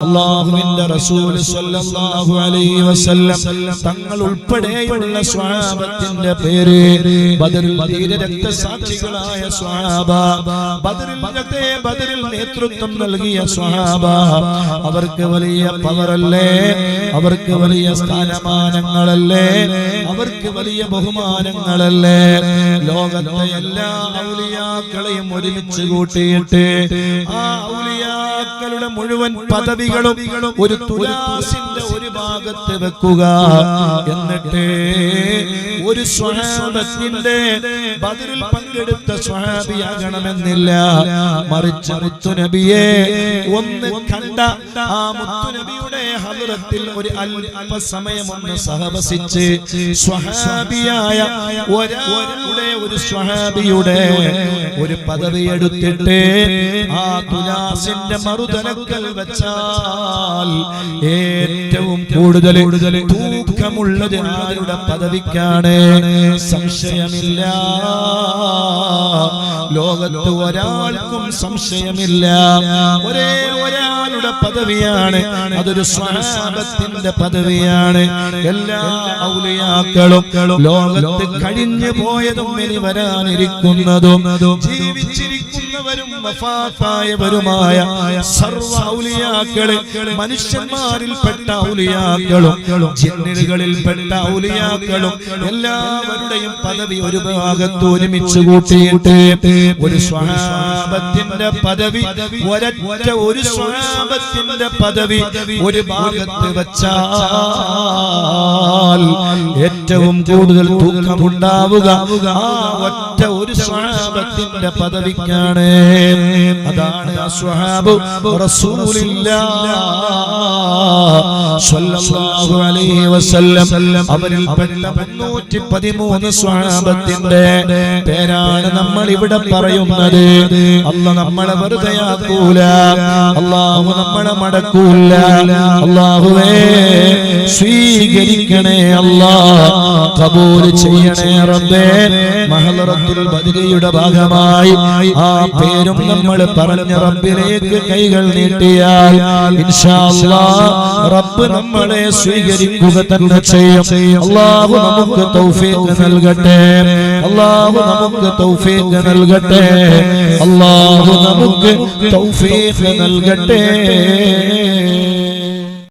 അള്ളാഹുവിന്റെ റസൂൽ സ്വല്ലല്ലാഹു അലൈഹി വസല്ലം തങ്ങൾ ഉൾപ്പെടെയുള്ള സ്വഹാബത്തിന്റെ പേര് ബദറിൽ ധീര രക്തസാക്ഷികളായ സ്വഹാബ. ബദറിൽ രക്തേ ബദറിൽ നേതൃത്വം നൽകിയ സ്വഹാബ. അവർക്ക് വലിയ പവറല്ലേ? അവർക്ക് വലിയ സ്ഥാനമാനങ്ങളല്ലേ? അവർക്ക് വലിയ ബഹുമാനങ്ങളല്ലേ? ലോകത്തെ എല്ലാ ഔലിയാക്കളെയും ഒരുമിച്ച് കൂട്ടിയിട്ട് ആ ഔലിയാക്കളുടെ മുഴുവൻ പദവികളും ഒരു തുലാസിന്റെ ഒരു ഭാഗത്ത് വെക്കുക. എന്നിട്ട് ഒരു സ്വഹാബത്തിന്റെ ബദറിൽ പങ്കെടുത്ത സ്വഹാബിയാകണമെന്നില്ല. മറിച്ച് മുത്തുനബിയെ ഒന്ന് കണ്ട ആ മുത്തുനബിയുടെ ഹദറത്തിൽ ഒരു അല്പ ഒന്ന് സഹവസിച്ച് സ്വഹാബിയായ ഒരാളുടെ ഒരു സ്വഹാബിയുടെ ഒരു പദവി എടുത്തിട്ട് ആ തുലാസിന്റെ മറുതലക്കൽ വെച്ചാൽ ഏറ്റവും കൂടുതൽ തൂക്കമുള്ളത് ആരുടെ പദവിക്കാണ്? സംശയമില്ല. ലോകത്ത് ഒരാൾക്കും സംശയമില്ല. ഒരേ ഒരാളുടെ പദവിയാണ്. അതൊരു സ്വഹാബത്തിന്റെ പദവിയാണ്. എല്ലാ ഔലിയാക്കളും ലോകത്ത് കഴിഞ്ഞു പോയതും ഇനി വരാനിരിക്കുന്നതും ജീവിച്ചിരിക്കുന്നവരും വഫാത്തായവരുമായ സർവ ഔലിയാക്കൾ മനുഷ്യന്മാരിൽപ്പെട്ട ഔലിയാക്കളും ജിന്നുകളിൽപ്പെട്ട ഔലിയാക്കളും എല്ലാവരുടെയും പദവി ഒരു ഭാഗത്ത് ഒരുമിച്ച് കൂട്ടിയിട്ട് ഒരു സ്വഹാബത്തിന്റെ പദവി ഒരറ്റ ഒരു സ്വഹാബത്തിന്റെ പദവി ഒരു ഭാഗത്ത് വച്ചാൽ ഏറ്റവും കൂടുതൽ തൂക്കമുണ്ടാവുക ആ ഒറ്റ ഒരു സ്വഹാബത്തിന്റെ പദവിക്കാണ്. അതാണ് സ്വഹാബ് വസല്ലം അവരിൽ പെട്ട 313 സ്വഹാബത്തിന്റെ പേരാണ് നമ്മൾ ഇവിടെ പറയുന്നത്. അല്ല നമ്മളെ വെറുതെ ആക്കൂല. അള്ളാഹു നമ്മളെ മടക്കൂല. അള്ളാഹുവേ സ്വീകരിക്കണേ അല്ലാ കബൂൽ ചെയ്യണേ റബ്ബേ. മഹലറത്തുൽ ബദരിയുടെ ഭാഗമായി ആ പേരും നമ്മൾ പറഞ്ഞ റബ്ബിലേക്ക് കൈകൾ നീട്ടിയാൽ ഇൻഷാ അല്ലാ റബ്ബ് നമ്മളെ സ്വീകരിക്കുക തന്നെ ചെയ്യും. അള്ളാഹു നമുക്ക് തൗഫീഖ് നൽകട്ടെ. അള്ളാഹു നമുക്ക് തൗഫീഖ് നൽകട്ടെ. അള്ളാഹു നമുക്ക് തൗഫീഖ് നൽകട്ടെ.